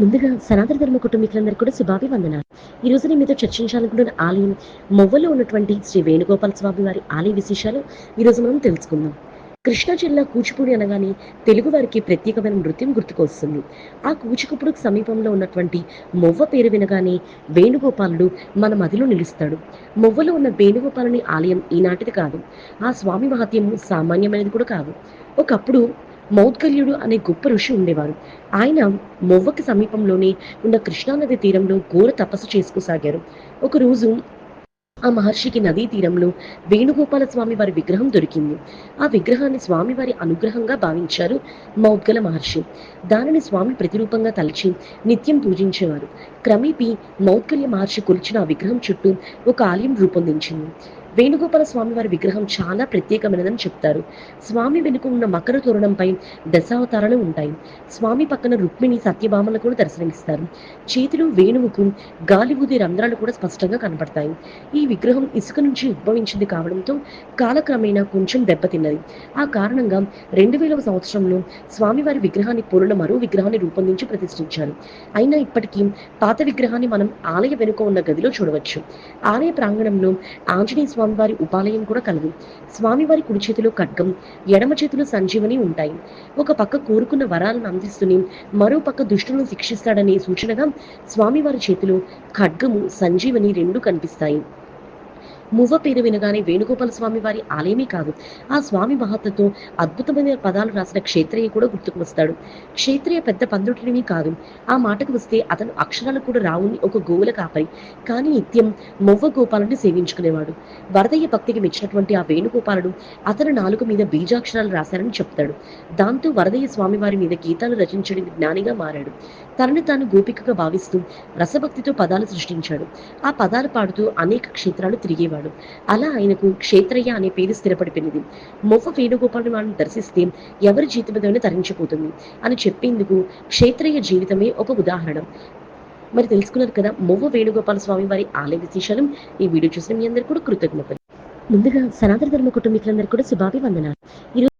ముందుగా సనాతన ధర్మ కుటుంబీకులందరూ కూడా శుభాభివందనాలు. ఈ రోజు నేను మీతో చర్చించాలనుకుంటున్న ఆలయం మొవ్వలో ఉన్నటువంటి శ్రీ వేణుగోపాల స్వామి వారి ఆలయ విశేషాలు ఈ రోజు మనం తెలుసుకుందాం. కృష్ణా జిల్లా కూచిపూడి అనగానే తెలుగు వారికి ప్రత్యేకమైన నృత్యం గుర్తుకొస్తుంది. ఆ కూచికపుడుకు సమీపంలో ఉన్నటువంటి మొవ్వ పేరు వినగానే వేణుగోపాలుడు మన మదిలో నిలుస్తాడు. మొవ్వలో ఉన్న వేణుగోపాలుని ఆలయం ఈనాటిది కాదు. ఆ స్వామి మహత్యము సామాన్యమైనది కూడా కాదు. ఒకప్పుడు మౌద్గల్యుడు అనే గొప్ప ఋషి ఉండేవారు. ఆయన మొవ్వకి సమీపంలోనే ఉన్న కృష్ణానది తీరంలో ఘోర తపస్సు చేసుకోసాగారు. ఒకరోజు ఆ మహర్షికి నదీ తీరంలో వేణుగోపాల స్వామి వారి విగ్రహం దొరికింది. ఆ విగ్రహాన్ని స్వామివారి అనుగ్రహంగా భావించారు మౌద్గల మహర్షి. దానిని స్వామి ప్రతిరూపంగా తలచి నిత్యం పూజించేవారు. క్రమేపీ మౌద్గల్య మహర్షి కొలిచిన ఆ విగ్రహం చుట్టూ ఒక ఆలయం రూపొందించింది. వేణుగోపాల స్వామి వారి విగ్రహం చాలా ప్రత్యేకమైనదని చెప్తారు. స్వామి వెనుక ఉన్న మకర తోరణంపై దశావతారాలు ఉంటాయి. స్వామి పక్కన రుక్మిణి సత్యభామలు కూడా దర్శనమిస్తారు. చేతిలో వేణువుకు గాలి ఊది రంధ్రాలు కూడా స్పష్టంగా కనపడతాయి. ఈ విగ్రహం ఇసుక నుంచి ఉద్భవించింది కావడంతో కాలక్రమేణా కొంచెం దెబ్బతిన్నది. ఆ కారణంగా రెండు వేలవ సంవత్సరంలో స్వామివారి విగ్రహాన్ని పోలిన మరో విగ్రహాన్ని రూపొందించి ప్రతిష్ఠించారు. అయినా ఇప్పటికీ పాత విగ్రహాన్ని మనం ఆలయ వెనుక ఉన్న గదిలో చూడవచ్చు. ఆలయ ప్రాంగణంలో ఆంజనేయ స్వామివారి ఉపాలయం కూడా కలదు. స్వామివారి కుడి చేతిలో ఖడ్గం ఎడమ చేతిలో సంజీవని ఉంటాయి. ఒక పక్క కోరుకున్న వరాలను అందిస్తూనే మరో పక్క దుష్టులను శిక్షిస్తాడనే సూచనగా స్వామివారి చేతిలో ఖడ్గము సంజీవని రెండు కనిపిస్తాయి. మువ్వ పేరు వినగానే వేణుగోపాల స్వామి వారి ఆలయమే కాదు ఆ స్వామి మహత్వతో అద్భుతమైన పదాలు రాసిన క్షేత్రయ్య కూడా గుర్తుకు వస్తాడు. క్షేత్రయ్య పెద్ద పందుటిని కాదు ఆ మాటకు వస్తే అతను అక్షరాలు కూడా రావుని ఒక గోవుల కాపరి. కానీ నిత్యం మొవ్వ గోపాలని సేవించుకునేవాడు. వరదయ్య భక్తికి మెచ్చినటువంటి ఆ వేణుగోపాలుడు అతను నాలుగు మీద బీజాక్షరాలు రాశారని చెప్తాడు. దాంతో వరదయ్య స్వామి వారి మీద గీతాలు రచించడానికి జ్ఞానిగా మారాడు. తనను తాను గోపికగా భావిస్తూ రసభక్తితో పదాలు సృష్టించాడు. ఆ పదాలు పాడుతూ అనేక క్షేత్రాలు తిరిగేవాడు. అలా ఆయనకు క్షేత్రయ్య అనే పేరు స్థిరపడిపోయింది. మొవ్వ వేణుగోపాలను వారిని దర్శిస్తే ఎవరి జీవితమైనా తరించిపోతుంది అని చెప్పేందుకు క్షేత్రయ్య జీవితమే ఒక ఉదాహరణ. మరి తెలుసుకున్నారు కదా మొవ్వ వేణుగోపాల స్వామి వారి ఆలయ విశేషాలు. ఈ వీడియో చూసిన మీ అందరికీ కూడా కృతజ్ఞతలు. ముందుగా సనాతన ధర్మ కుటుంబీకులందరూ కూడా శుభాభివందనాలు.